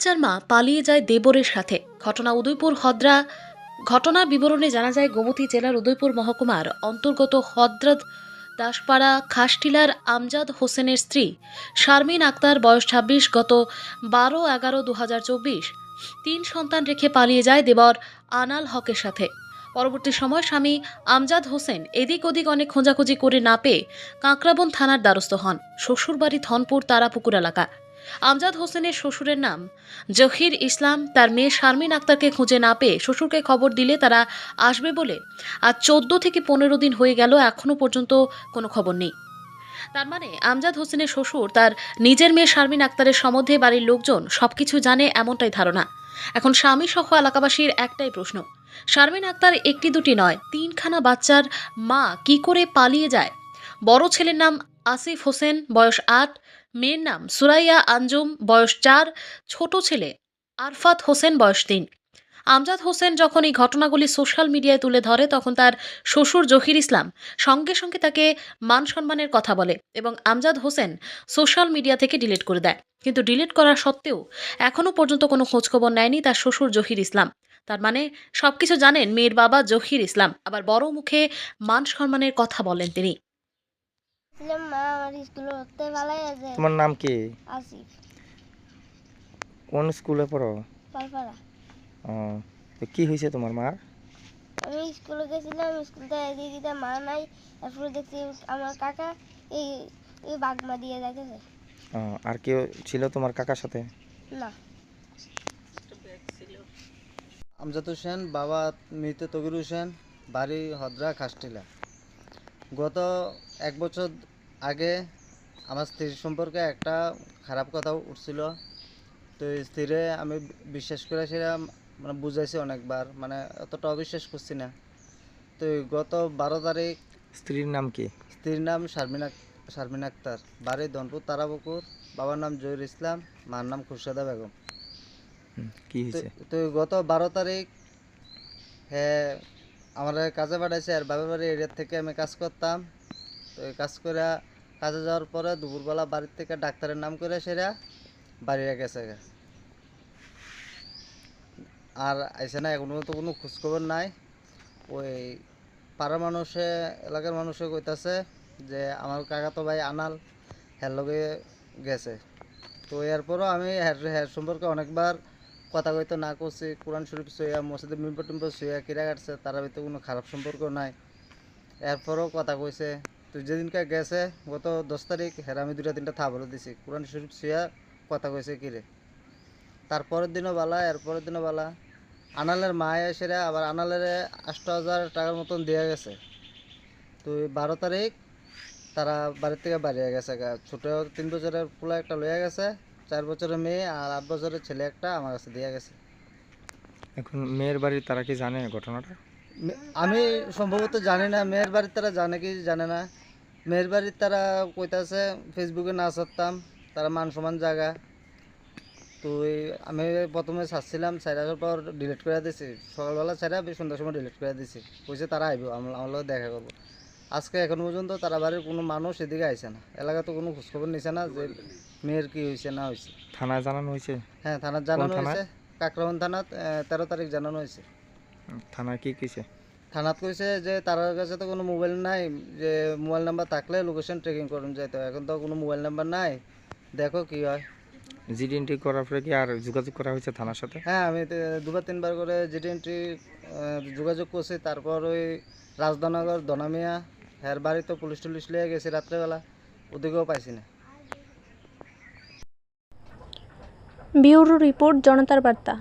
বাচ্চার মা পালিয়ে যায় দেবরের সাথে। ঘটনা উদয়পুর হদ্রা। ঘটনার বিবরণে জানা যায়, গোমতী জেলার উদয়পুর মহকুমার অন্তর্গত হদ্রাদ দাসপাড়া খাসটিলার আমজাদ হোসেনের স্ত্রী শারমিন আক্তার, বয়স ছাব্বিশ, গত বারো এগারো দু তিন সন্তান রেখে পালিয়ে যায় দেবর আনাল হকের সাথে। পরবর্তী সময় স্বামী আমজাদ হোসেন এদিক ওদিক অনেক খোঁজাখুঁজি করে না পেয়ে কাঁকড়াবন থানার দ্বারস্থ হন। শ্বশুরবাড়ি ধনপুর তারাপুকুর এলাকা। আমজাদ হোসেনের শ্বশুরের নাম। জহির ইসলাম তার মেয়ে শারমিন আক্তারকে খুঁজে না পেয়ে শ্বশুরকে খবর দিলে তারা আসবে বলে আর চোদ্দ থেকে পনেরো দিন হয়ে গেল এখনও পর্যন্ত কোনো খবর নেই। তার মানে আমজাদ হোসেনের শ্বশুর তার নিজের মেয়ে শারমিন আক্তারের সম্বন্ধে বাড়ির লোকজন সবকিছু জানে এমনটাই ধারণা। এখন স্বামী সহ এলাকাবাসীর একটাই প্রশ্ন, শারমিন আক্তার একটি দুটি নয়, তিনখানা বাচ্চার মা কি করে পালিয়ে যায়? বড় ছেলের নাম আসিফ হোসেন, বয়স আট, মেয়ের নাম সুরাইয়া আঞ্জুম, বয়স চার, ছোট ছেলে আরফাত হোসেন, বয়স তিন। আমজাদ হোসেন যখন এই ঘটনাগুলি সোশ্যাল মিডিয়ায় তুলে ধরে, তখন তার শ্বশুর জহির ইসলাম সঙ্গে সঙ্গে তাকে মান সম্মানের কথা বলে এবং আমজাদ হোসেন সোশ্যাল মিডিয়া থেকে ডিলিট করে দেয়। কিন্তু ডিলিট করা সত্ত্বেও এখনও পর্যন্ত কোনো খোঁজখবর নেয়নি তার শ্বশুর জহির ইসলাম। তার মানে সবকিছু জানেন মেয়ের বাবা জহির ইসলাম, আবার বড় মুখে মান সম্মানের কথা বলেন তিনি ছিলাম মা আমার স্কুলে পড়তে ভালোই আছে তোমার নাম কি? আসিফ। কোন স্কুলে পড়ো? পালপাড়া। ও তো কি হয়েছে তোমার মার? আমি স্কুলে গেছিলাম স্কুল থেকে দিদিটা মা নাই। তারপরে দেখছি আমার কাকা এই এই বাগমা দিয়ে যাইতেছে। ও, আর কেউ ছিল তোমার কাকার সাথে? না। আমজাদ হোসেন বাবা মৃত তবির হোসেন বাড়ি হদ্রা খাসটিলা। গত এক বছর আগে আমার স্ত্রীর সম্পর্কে একটা খারাপ কথা উঠছিল। তো স্ত্রীরে আমি বিশ্বাস করে সেটা মানে বুঝাইছি অনেকবার মানে অতটা অবিশ্বাস করছি না। তো গত বারো তারিখ স্ত্রীর নাম কি? স্ত্রীর নাম শারমিন শারমিন আক্তার। বাড়ি ধনপুর তারাপুকুর। বাবার নাম জহির ইসলাম মার নাম খুরশেদা বেগম। কি হয়েছে? তো গত বারো তারিখ হ্যাঁ আমার কাজে পাঠাইছে আর বাবার বাড়ি এরিয়ার থেকে আমি কাজ করতাম। তো এই কাজ করে কাজে যাওয়ার পরে দুপুরবেলা বাড়ির থেকে ডাক্তারের নাম করে সেরা বাড়ি গেছে। আর আইসে না, এখনও তো কোনো খোঁজখবর নাই। ওই পাড়ার মানুষে, এলাকার মানুষে কইতাছে যে আমার কাকাতো ভাই আনাল হ্যার লগে গেছে। তো এরপরও আমি হ্যার হ্যার সম্পর্কে অনেকবার কথা কইতে না করছি কোরআন শরীফ সইয়া মসজিদে মিম্বর টিম্বর সইয়া কিরা কাটছে, তারা ভিতরে কোনো খারাপ সম্পর্ক নাই। এরপরও কথা কইছে তো যেদিনকে গেছে, গত দশ তারিখ, হেরা আমি দুটা তিনটা থা বলে দিছি, কোরআন শরীফ সইয়া কথা কইছে কিরে তারপরের দিনও বালা, এরপরের দিনও বালা। আনালের মায়ে এসেরা আবার আনালের আষ্ট হাজার টাকার মতন দেওয়া গেছে। তো বারো তারিখ তারা বাড়ির থেকে বাড়িয়ে গেছে। ছোট তিন বছরের পোলা একটা লইয়া গেছে চার বছরের মেয়ে আর আট বছরের ছেলে একটা আমার কাছে দিয়ে গেছে। এখন মেয়ের বাড়ি তারা কি জানে ঘটনাটা? আমি সম্ভবত জানি না মেয়ের বাড়ির তারা জানে কি জানে না। মেয়ের বাড়ির তারা কইতাছে ফেসবুকে না ছাড়তাম তারা মান সমান জায়গা তো আমি প্রথমে ছাড়ছিলাম ছাড়ার পর ডিলিট করে দিছি। সকালবেলা ছাড়া সন্ধ্যার সময় ডিলিট করে দিছি। কইছে তারা আইব আমার লগে দেখা করব। আজকে এখন পর্যন্ত তারা বাড়ির কোনো মানুষ এদিকে আইসে না। এলাকাতে কোনো খোঁজখবর নিছে না যে মেয়ের কি হয়েছে না হয়েছে থানায় জানানো হয়েছে হ্যাঁ থানার জানানো থানায়? হয়েছে কাকরাবন থানাত তেরো তারিখ জানানো হয়েছে থানায় কি কইছে? থানাত কইছে যে তার কাছে তো কোনো মোবাইল নাই যে মোবাইল নাম্বার থাকলে লোকেশন ট্রেকিং করুন যাইতো এখন তো কোনো মোবাইল নাম্বার নাই। দেখো কি হয়। জিডি এন্ট্রি করার পরে কি আর যোগাযোগ করা হয়েছে থানার সাথে? হ্যাঁ আমি দুবার তিনবার করে জিটি এন্ট্রি যোগাযোগ করছি। তারপর ওই রাজদানগর দনামিয়া হ্যার বাড়ি তো পুলিশ টুলিশ লিয়ে গেছি রাত্রেবেলা। ওদিকেও পাইছি না। ব্যুরো রিপোর্ট জনতার বার্তা।